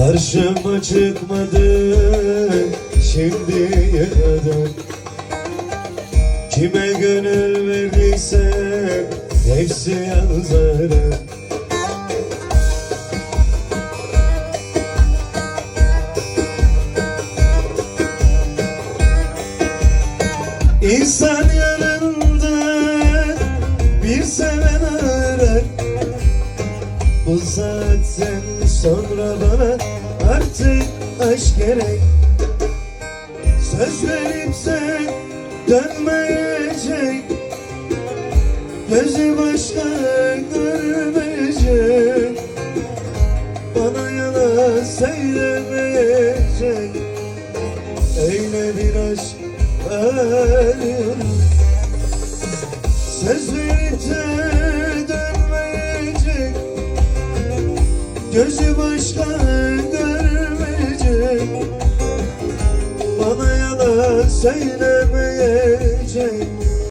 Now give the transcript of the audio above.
Karşıma çıkmadı şimdiye kadar Kime gönül verdiysen hepsi yazarım İnsan yanında bir seven arar Bu saatten sonra bana artık aşk gerek. Söz verip sen dönmeyecek. Gözü başka görmeyecek. Bana yalan söylemeyecek. Öyle bir aşk arıyorum. Söz verip Gözü başka görmeyecek. Bana yalan söylemeyecek